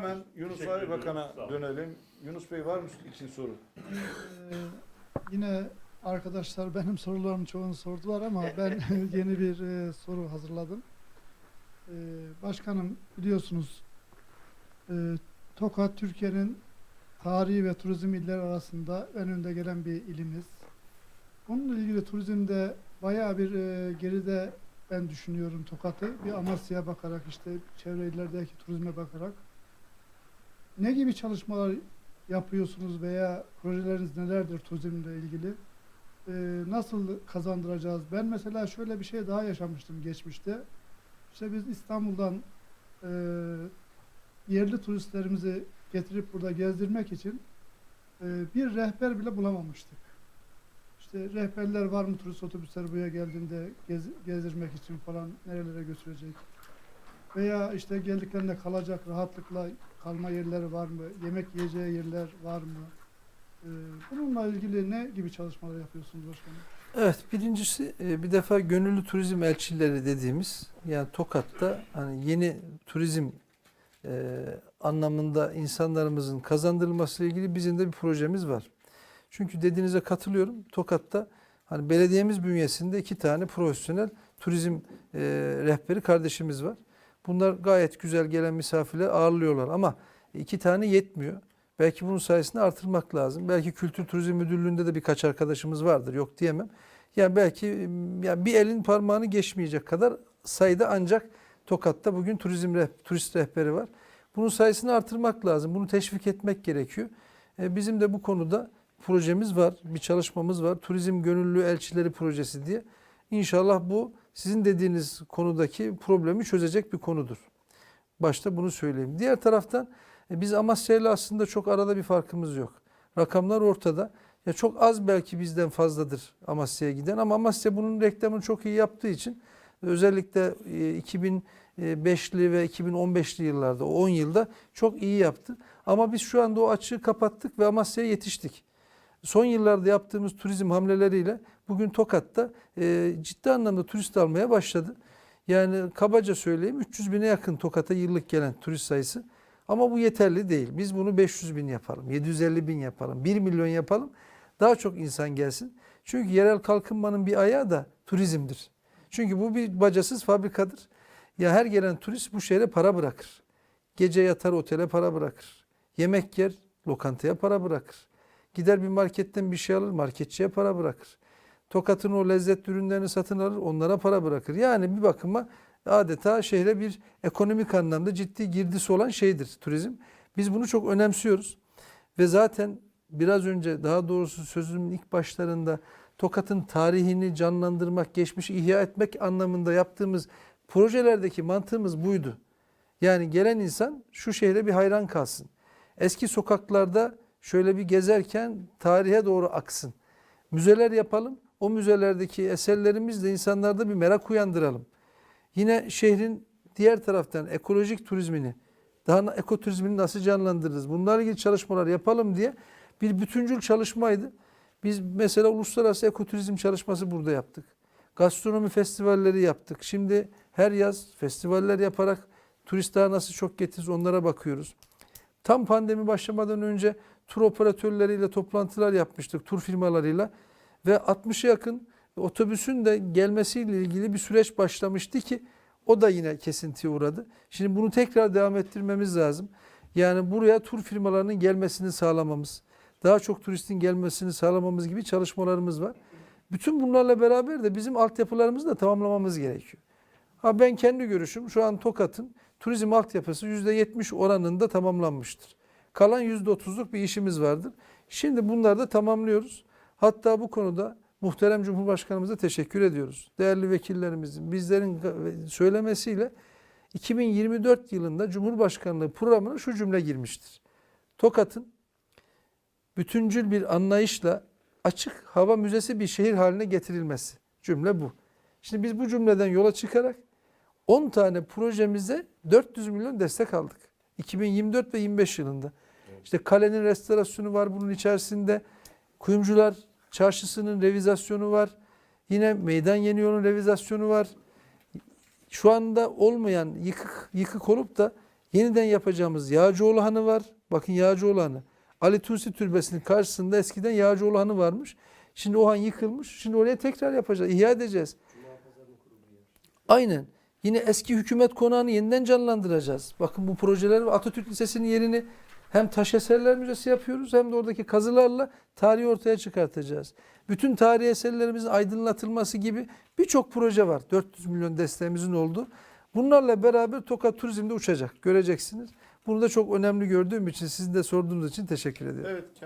Hemen Yunus Ali Bakan'a dönelim. Yunus Bey var mı için soru? Ee, yine arkadaşlar benim sorularımın çoğunu sordular ama ben yeni bir e, soru hazırladım. Ee, başkanım biliyorsunuz e, Tokat Türkiye'nin tarihi ve turizm iller arasında en önde gelen bir ilimiz. Bununla ilgili turizmde bayağı bir e, geride ben düşünüyorum Tokat'ı. Bir Amasya'ya bakarak işte çevre illerdeki turizme bakarak. Ne gibi çalışmalar yapıyorsunuz veya projeleriniz nelerdir turizmle ilgili? Ee, nasıl kazandıracağız? Ben mesela şöyle bir şey daha yaşamıştım geçmişte. İşte biz İstanbul'dan e, yerli turistlerimizi getirip burada gezdirmek için e, bir rehber bile bulamamıştık. İşte rehberler var mı turist otobüsleri buraya geldiğinde gez- gezdirmek için falan nerelere götürecek? Veya işte geldiklerinde kalacak rahatlıkla kalma yerleri var mı? Yemek yiyeceği yerler var mı? Ee, bununla ilgili ne gibi çalışmalar yapıyorsunuz başkanım? Evet, birincisi e, bir defa gönüllü turizm elçileri dediğimiz yani Tokat'ta hani yeni turizm e, anlamında insanlarımızın kazandırılması ile ilgili bizim de bir projemiz var. Çünkü dediğinize katılıyorum. Tokat'ta hani belediyemiz bünyesinde iki tane profesyonel turizm e, rehberi kardeşimiz var. Bunlar gayet güzel gelen misafirleri ağırlıyorlar ama iki tane yetmiyor. Belki bunun sayesinde artırmak lazım. Belki Kültür Turizm Müdürlüğü'nde de birkaç arkadaşımız vardır. Yok diyemem. Yani belki yani bir elin parmağını geçmeyecek kadar sayıda ancak Tokat'ta bugün turizm turist rehberi var. Bunun sayısını artırmak lazım. Bunu teşvik etmek gerekiyor. E, bizim de bu konuda projemiz var. Bir çalışmamız var. Turizm Gönüllü Elçileri Projesi diye. İnşallah bu sizin dediğiniz konudaki problemi çözecek bir konudur. Başta bunu söyleyeyim. Diğer taraftan e, biz Amasya ile aslında çok arada bir farkımız yok. Rakamlar ortada. Ya çok az belki bizden fazladır Amasya'ya giden ama Amasya bunun reklamını çok iyi yaptığı için özellikle e, 2005'li ve 2015'li yıllarda o 10 yılda çok iyi yaptı. Ama biz şu anda o açığı kapattık ve Amasya'ya yetiştik. Son yıllarda yaptığımız turizm hamleleriyle bugün Tokat'ta e, ciddi anlamda turist almaya başladı. Yani kabaca söyleyeyim 300 bine yakın Tokat'a yıllık gelen turist sayısı. Ama bu yeterli değil. Biz bunu 500 bin yapalım, 750 bin yapalım, 1 milyon yapalım. Daha çok insan gelsin. Çünkü yerel kalkınmanın bir ayağı da turizmdir. Çünkü bu bir bacasız fabrikadır. Ya her gelen turist bu şehre para bırakır. Gece yatar otele para bırakır. Yemek yer lokantaya para bırakır. Gider bir marketten bir şey alır marketçiye para bırakır. Tokat'ın o lezzet ürünlerini satın alır onlara para bırakır. Yani bir bakıma adeta şehre bir ekonomik anlamda ciddi girdisi olan şeydir turizm. Biz bunu çok önemsiyoruz. Ve zaten biraz önce daha doğrusu sözümün ilk başlarında Tokat'ın tarihini canlandırmak, geçmişi ihya etmek anlamında yaptığımız projelerdeki mantığımız buydu. Yani gelen insan şu şehre bir hayran kalsın. Eski sokaklarda şöyle bir gezerken tarihe doğru aksın. Müzeler yapalım. O müzelerdeki eserlerimizle insanlarda bir merak uyandıralım. Yine şehrin diğer taraftan ekolojik turizmini, daha ekoturizmini nasıl canlandırırız? Bunlarla ilgili çalışmalar yapalım diye bir bütüncül çalışmaydı. Biz mesela uluslararası ekoturizm çalışması burada yaptık. Gastronomi festivalleri yaptık. Şimdi her yaz festivaller yaparak turistler nasıl çok getiririz onlara bakıyoruz. Tam pandemi başlamadan önce tur operatörleriyle toplantılar yapmıştık, tur firmalarıyla ve 60'a yakın otobüsün de gelmesiyle ilgili bir süreç başlamıştı ki o da yine kesintiye uğradı. Şimdi bunu tekrar devam ettirmemiz lazım. Yani buraya tur firmalarının gelmesini sağlamamız, daha çok turistin gelmesini sağlamamız gibi çalışmalarımız var. Bütün bunlarla beraber de bizim altyapılarımızı da tamamlamamız gerekiyor. Ha ben kendi görüşüm şu an Tokat'ın turizm altyapısı %70 oranında tamamlanmıştır. Kalan %30'luk bir işimiz vardır. Şimdi bunları da tamamlıyoruz. Hatta bu konuda muhterem Cumhurbaşkanımıza teşekkür ediyoruz. Değerli vekillerimizin bizlerin söylemesiyle 2024 yılında Cumhurbaşkanlığı programına şu cümle girmiştir. Tokat'ın bütüncül bir anlayışla açık hava müzesi bir şehir haline getirilmesi. Cümle bu. Şimdi biz bu cümleden yola çıkarak 10 tane projemize 400 milyon destek aldık. 2024 ve 25 yılında. İşte kalenin restorasyonu var bunun içerisinde. Kuyumcular çarşısının revizasyonu var. Yine meydan yeni yolun revizasyonu var. Şu anda olmayan yıkık, yıkık olup da Yeniden yapacağımız Yağcıoğlu Hanı var. Bakın Yağcıoğlu Hanı. Ali Tunsi Türbesi'nin karşısında eskiden Yağcıoğlu Hanı varmış. Şimdi o han yıkılmış. Şimdi oraya tekrar yapacağız. İhya edeceğiz. Aynen. Yine eski hükümet konağını yeniden canlandıracağız. Bakın bu projeler Atatürk Lisesi'nin yerini hem taş eserler müzesi yapıyoruz hem de oradaki kazılarla tarihi ortaya çıkartacağız. Bütün tarihi eserlerimizin aydınlatılması gibi birçok proje var. 400 milyon desteğimizin olduğu. Bunlarla beraber Tokat Turizm'de uçacak. Göreceksiniz. Bunu da çok önemli gördüğüm için sizin de sorduğunuz için teşekkür ediyorum. Evet.